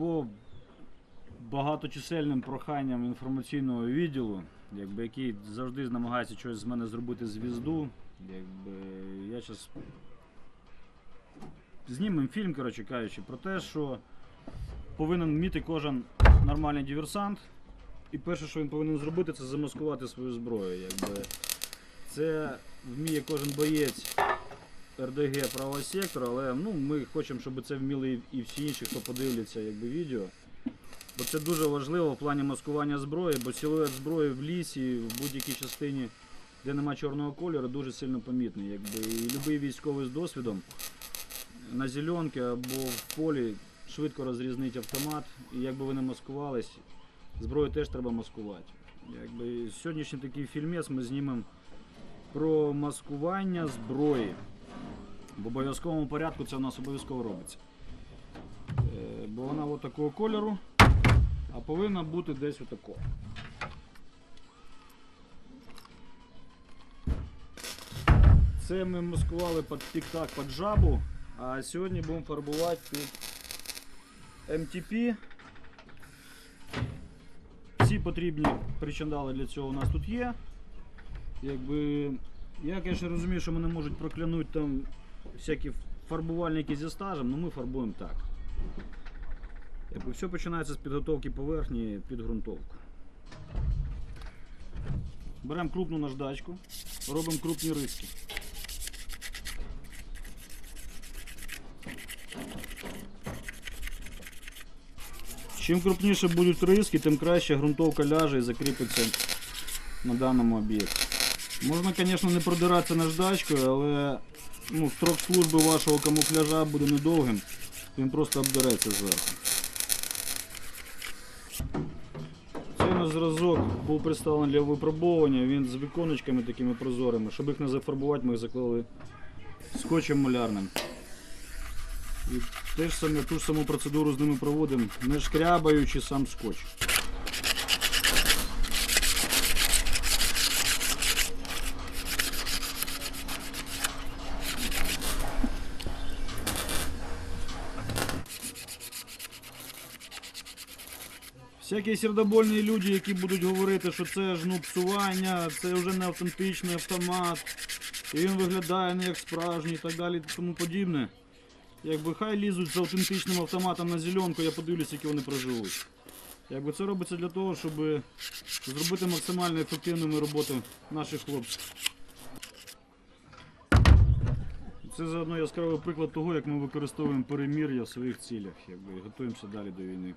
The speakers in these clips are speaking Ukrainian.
по багаточисельним проханням інформаційного відділу, якби, який завжди намагається щось з мене зробити звізду, якби, я зараз знімемо фільм, коротше кажучи, про те, що повинен вміти кожен нормальний диверсант. І перше, що він повинен зробити, це замаскувати свою зброю. Якби. Це вміє кожен боєць РДГ правого сектора, але ну, ми хочемо, щоб це вміли і- всі інші, хто подивляться якби, відео. Бо це дуже важливо в плані маскування зброї, бо силует зброї в лісі, в будь-якій частині, де нема чорного кольору, дуже сильно помітний. Якби. І будь-який військовий з досвідом на зеленки або в полі швидко розрізнить автомат. І якби ви не маскувались, зброю теж треба маскувати. Якби сьогоднішній такий фільмець ми знімемо про маскування зброї. В обов'язковому порядку це у нас обов'язково робиться. Е, Бо вона от такого кольору, а повинна бути десь отако. Це ми маскували під тік-так під жабу, а сьогодні будемо фарбувати під МТП. Всі потрібні причандали для цього у нас тут є. Якби, я, звісно, розумію, що мене можуть проклянути там всякі фарбувальники зі стажем, але ми фарбуємо так. Якби, все починається з підготовки поверхні під ґрунтовку. Беремо крупну наждачку, робимо крупні риски. Чим крупніше будуть риски, тим краще ґрунтовка ляже і закріпиться на даному об'єкті. Можна, звісно, не продиратися наждачкою, але ну, строк служби вашого камуфляжа буде недовгим, він просто обдереться зверху. Цей наш зразок був представлений для випробовування, він з віконечками такими прозорими. Щоб їх не зафарбувати, ми їх заклали скотчем малярним. І теж саме, ту ж саму процедуру з ними проводимо, не шкрябаючи сам скотч. Всякі сердобольні люди, які будуть говорити, що це ж ну псування, це вже не автентичний автомат, і він виглядає не як справжній і так далі і тому подібне. Якби хай лізуть з автентичним автоматом на зеленку, я подивлюся, які вони проживуть. Якби це робиться для того, щоб зробити максимально ефективними роботу наших хлопців. Це заодно яскравий приклад того, як ми використовуємо перемір'я в своїх цілях, якби готуємося далі до війни.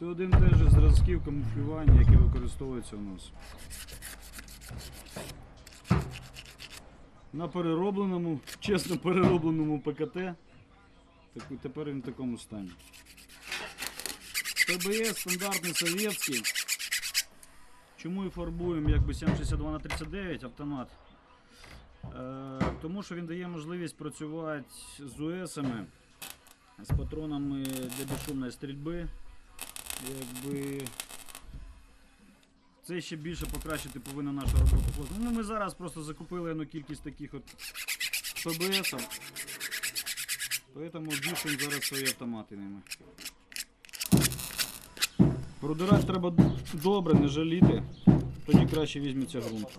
Це один теж зразків камуфлювання, які використовуються у нас. На переробленому, чесно переробленому ПКТ. Так, тепер він в такому стані. ПБС стандартний совєтський. Чому і фарбуємо якби 762 на 39 автомат? Е, тому що він дає можливість працювати з УСами, з патронами для безшумної стрільби. Якби це ще більше покращити повинна робота. хлопців. Ну, ми зараз просто закупили ну, кількість таких от ПБС. Тому більшуємо зараз свої автомати ними. Продирати треба добре, не жаліти, тоді краще візьметься ґрунт.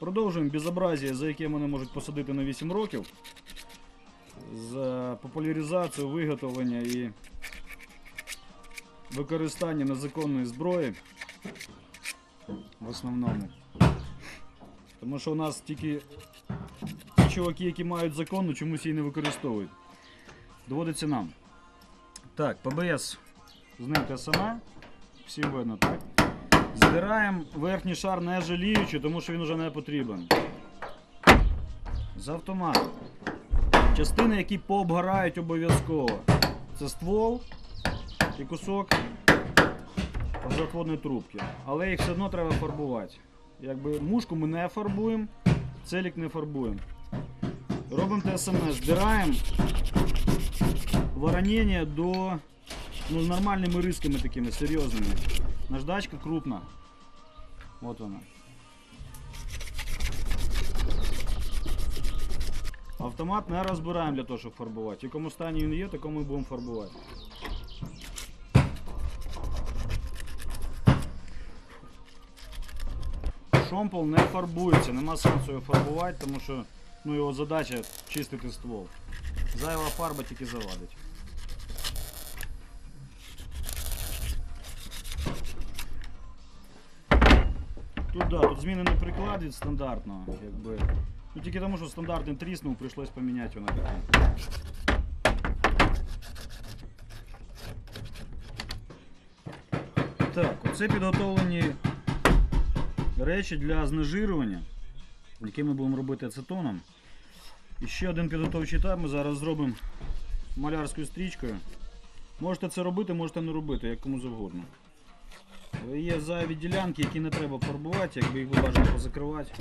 Продовжуємо безобразія, за яке мене можуть посадити на 8 років. За популяризацію, виготовлення і використання незаконної зброї. В основному. Тому що у нас тільки ті чуваки, які мають законну, чомусь її не використовують. Доводиться нам. Так, ПБС знimка сама. Всім видно, так? Збираємо верхній шар не жаліючи, тому що він вже не потрібен. З автомату. Частини, які пообгорають обов'язково. Це ствол і кусок затворної трубки. Але їх все одно треба фарбувати. Якби мушку ми не фарбуємо, целік не фарбуємо. Робимо те саме, збираємо воронення до ну, з нормальними рисками такими серйозними. Наждачка крупна. От вона. Автомат не розбираємо для того, щоб фарбувати. В якому стані він є, такому і будемо фарбувати. Шомпол не фарбується, нема сенсу його фарбувати, тому що ну, його задача чистити ствол. Зайва фарба тільки завадить. Тут да, тут змінений приклад від стандартного, якби. Ну тільки тому, що стандартний тріснув, прийшлось поміняти його на такий. Так, оце підготовлені речі для знежирювання, які ми будемо робити ацетоном. І ще один підготовчий етап ми зараз зробимо малярською стрічкою. Можете це робити, можете не робити, як кому завгодно. Є зайві ділянки, які не треба фарбувати, якби їх бажано позакривати.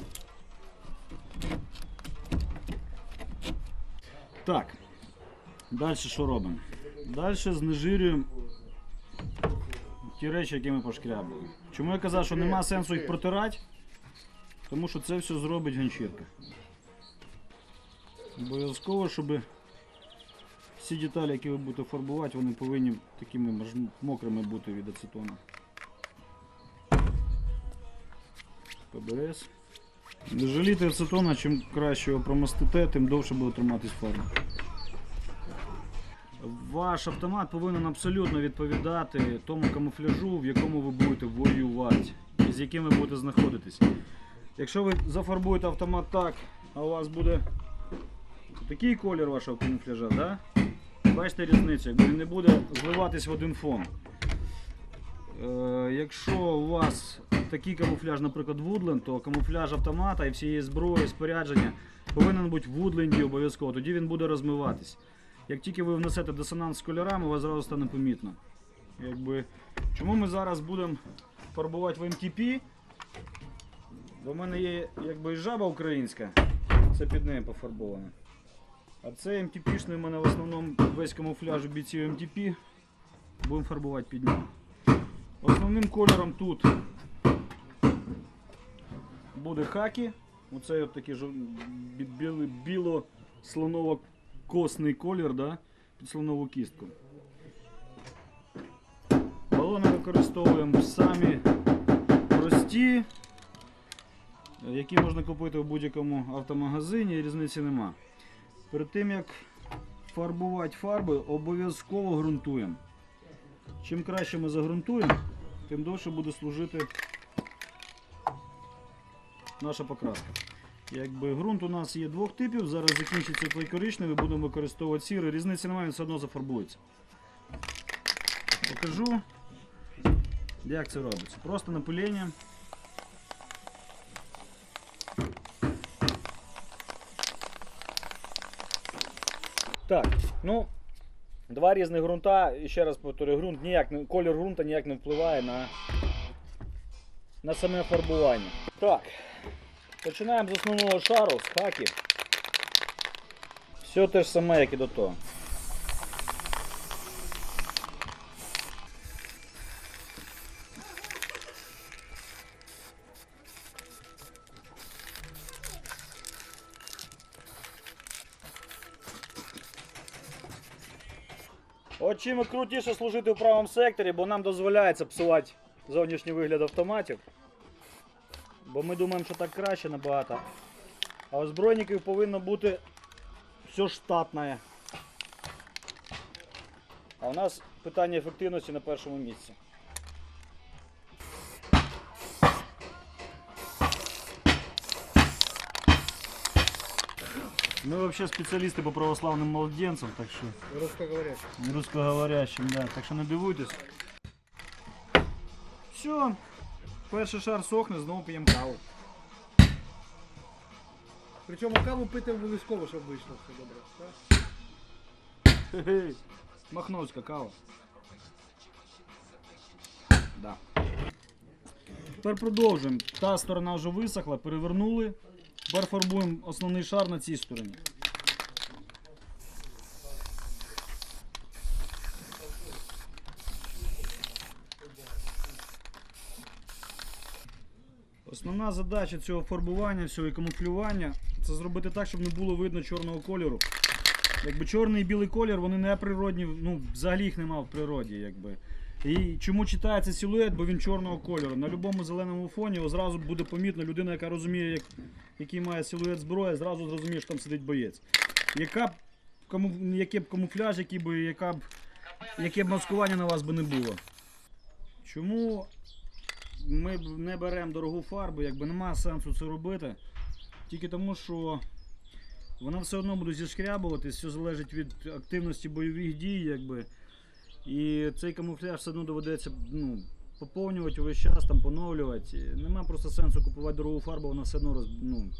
Так. Далі що робимо? Далі знежирюємо ті речі, які ми пошкрябли. Чому я казав, що нема сенсу їх протирати? Тому що це все зробить ганчірка. Обов'язково, щоб всі деталі, які ви будете фарбувати, вони повинні такими мокрими бути від ацетону. ПБС. Не жалійте ацетона, чим краще його промастите, тим довше буде триматись фарба. Ваш автомат повинен абсолютно відповідати тому камуфляжу, в якому ви будете воювати з яким ви будете знаходитись. Якщо ви зафарбуєте автомат так, а у вас буде такий колір вашого камуфляжа, да? бачите різницю, він не буде зливатись в один фон. Е, якщо у вас такий камуфляж, наприклад, вудленд, то камуфляж автомата і всієї зброї, спорядження повинен бути в вудленді обов'язково, тоді він буде розмиватись. Як тільки ви внесете дисонанс з кольорами, у вас зразу стане помітно. Якби, чому ми зараз будемо фарбувати в МТП? Бо в мене є якби жаба українська, це під нею пофарбоване. А це МТПшний у мене в основному весь камуфляж у бійців МТП. Будемо фарбувати під ним. Основним кольором тут буде хакі. Оце от такий біло-слоново-косний колір да? під слонову кістку. Балони використовуємо самі прості, які можна купити в будь-якому автомагазині, різниці нема. Перед тим як фарбувати фарби, обов'язково ґрунтуємо. Чим краще ми загрунтуємо, тим довше буде служити наша покраска. Якби ґрунт у нас є двох типів, зараз закінчиться той коричневий, будемо використовувати сірий. Різниці немає, все одно зафарбується. Покажу, як це робиться. Просто напилення. Так, ну, два різних ґрунта. І ще раз повторюю, ґрунт ніяк колір ґрунта ніяк не впливає на, на саме фарбування. Так, починаємо з основного шару, з хаки. Все те ж саме, як і до того. От чим крутіше служити в правому секторі, бо нам дозволяється псувати зовнішній вигляд автоматів. Бо ми думаємо, що так краще набагато. А у збройників повинно бути все штатне. А у нас питання ефективності на першому місці. Ми взагалі спеціалісти по православним младенцям, так що. Русскоговорящий. Русскоговорящим, да. Так що не дивуйтесь. Все. Перший шар сохне, знову п'ємо каву. Причому каву пити обов'язково, щоб вийшло все добре. Так? Махновська кава. Да. Тепер продовжуємо. Та сторона вже висохла, перевернули. Тепер фарбуємо основний шар на цій стороні. Основна задача цього фарбування, всього і камуфлювання це зробити так, щоб не було видно чорного кольору. Якби чорний і білий колір, вони не природні, ну взагалі їх нема в природі. Якби. І чому читається силует, бо він чорного кольору. На будь-якому зеленому фоні одразу буде помітно людина, яка розуміє, як, який має силует зброї, зразу зрозуміє, що там сидить боєць. Яка б каму, який б камуфляж, який би, яка б, яке б маскування на вас би не було. Чому ми не беремо дорогу фарбу, якби немає сенсу це робити. Тільки тому, що вона все одно буде зішкрябуватись, все залежить від активності бойових дій, якби. І цей камуфляж все одно доведеться ну, поповнювати увесь час, там, поновлювати. Нема просто сенсу купувати дорогу фарбу, вона все одно роз, ну,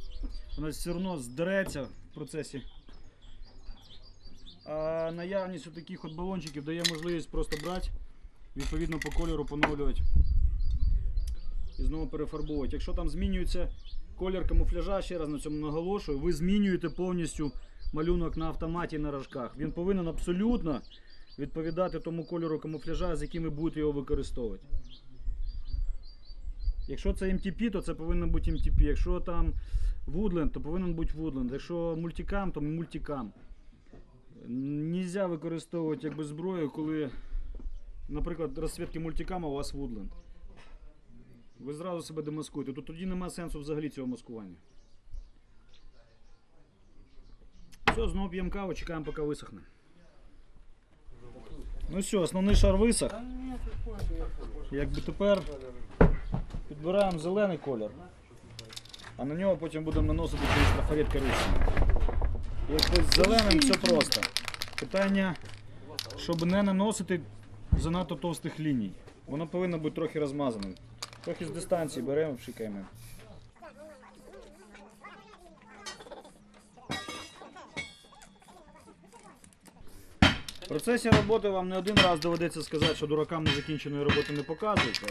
вона все одно здереться в процесі. А наявність таких от балончиків дає можливість просто брати, відповідно по кольору поновлювати і знову перефарбовувати. Якщо там змінюється колір камуфляжа, ще раз на цьому наголошую, ви змінюєте повністю малюнок на автоматі на рожках. Він повинен абсолютно відповідати тому кольору камуфляжа, з яким ви будете його використовувати. Якщо це MTP, то це повинен бути MTP. Якщо там Woodland, то повинен бути Woodland. Якщо мультикам, то мультикам. Нельзя використовувати якби зброю, коли, наприклад, розсвітки мультикама у вас Woodland. Ви зразу себе демаскуєте. То тоді немає сенсу взагалі цього маскування. Все, знову п'ємо каву, чекаємо, поки висохне. Ну все, основний шар висох. Якби тепер підбираємо зелений колір, а на нього потім будемо наносити через трафарет коричневий. Якби з зеленим все просто. Питання, щоб не наносити занадто товстих ліній. Воно повинно бути трохи розмазаним. Трохи з дистанції беремо, пшикаємо. В процесі роботи вам не один раз доведеться сказати, що дуракам незакінченої роботи не показують.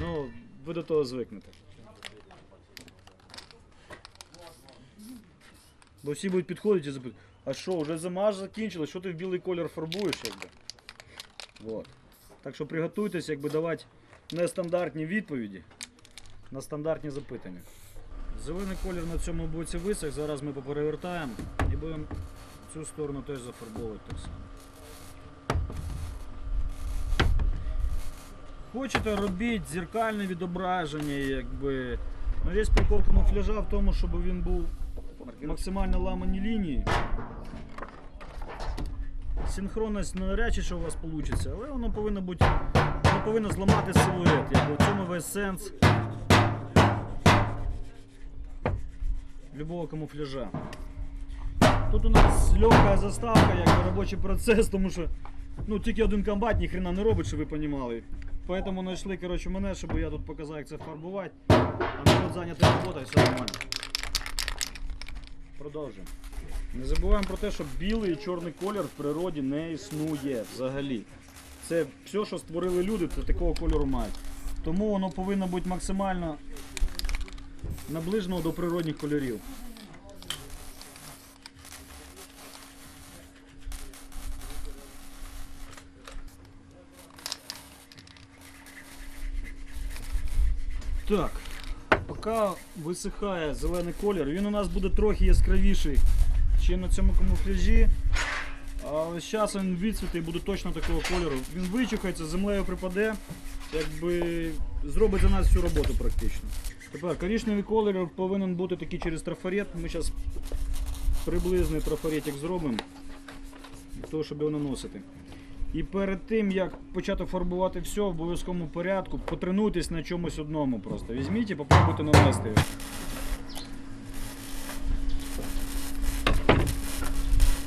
Ну, ви до того звикнете. Бо всі будуть підходити і запитати, а що, вже зима ж закінчилась, що ти в білий колір фарбуєш? Якби? Вот. Так що приготуйтесь, якби давати нестандартні відповіді на стандартні запитання. Зелений колір на цьому боці висох, зараз ми поперевертаємо і будемо цю сторону теж зафарбовувати так само. Хочете робіть зеркальне відображення, якби. Ну, весь прикол камуфляжа в тому, щоб він був максимально ламані лінії. Синхронність навряд чи що у вас вийде, але воно повинно бути. Повинно зламати силует. Якби в цьому весь сенс любого камуфляжа. Тут у нас легка заставка, якби робочий процес, тому що ну, тільки один комбат ніхрена не робить, щоб ви розуміли. Поэтому знайшли коротше, мене, щоб я тут показав, як це фарбувати. А народ зайнятий роботою, все нормально. Продовжуємо. Не забуваємо про те, що білий і чорний колір в природі не існує взагалі. Це все, що створили люди, це такого кольору мають. Тому воно повинно бути максимально наближено до природних кольорів. Так, поки висихає зелений колір, він у нас буде трохи яскравіший, ніж на цьому камуфляжі. Але з часом він відсвіти і буде точно такого кольору. Він вичухається, землею припаде, якби зробить за нас всю роботу практично. Тепер коричневий колір повинен бути такий через трафарет. Ми зараз приблизний трафаретик зробимо для того, щоб його наносити. І перед тим, як почати фарбувати все в обов'язковому порядку, потренуйтесь на чомусь одному просто. Візьміть і попробуйте нанести його.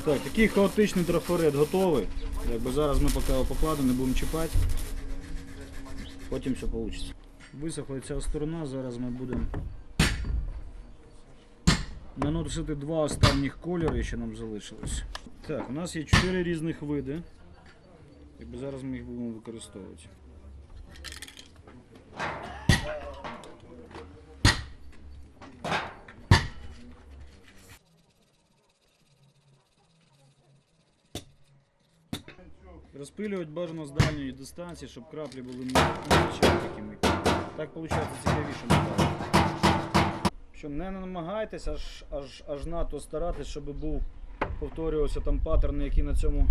Так, такий хаотичний трафарет готовий. Якби зараз ми поки його покладемо, не будемо чіпати. Потім все вийде. Висохла ця сторона, зараз ми будемо наносити два останніх кольори, що нам залишилось. Так, у нас є чотири різних види. Якби зараз ми їх будемо використовувати. Розпилювати бажано з дальньої дистанції, щоб краплі були меншими такими. Так виходить цікавіше металу. Що не намагайтесь аж, аж, аж надто старатись, щоб був повторювався там паттерн, який на цьому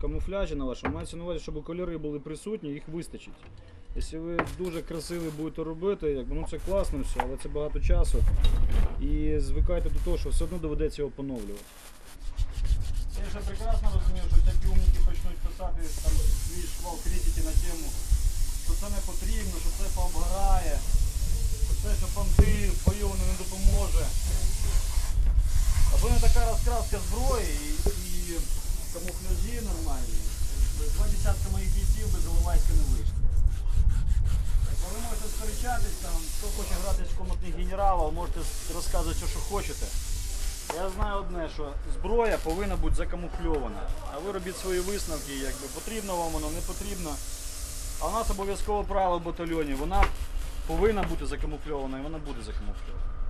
камуфляжі на вашому. Мається на увазі, щоб кольори були присутні, їх вистачить. Якщо ви дуже красивий будете робити, якби, ну це класно все, але це багато часу. І звикайте до того, що все одно доведеться його поновлювати. Я вже прекрасно розумію, що всякі умники почнуть писати там свій шквал критики на тему, що це не потрібно, що це пообгорає, що це, що понти в бою воно не допоможе. Або не така розкраска зброї і, і камуфляжі нормальні. Два десятка моїх бійців без Іловайська не вийшли. Ви можете сперечатись, там, хто хоче грати в комнатних генералів, можете розказувати, що хочете. Я знаю одне, що зброя повинна бути закамуфльована. А ви робіть свої висновки, якби потрібно вам воно, не потрібно. А у нас обов'язково правило в батальйоні, вона повинна бути закамуфльована і вона буде закамуфльована.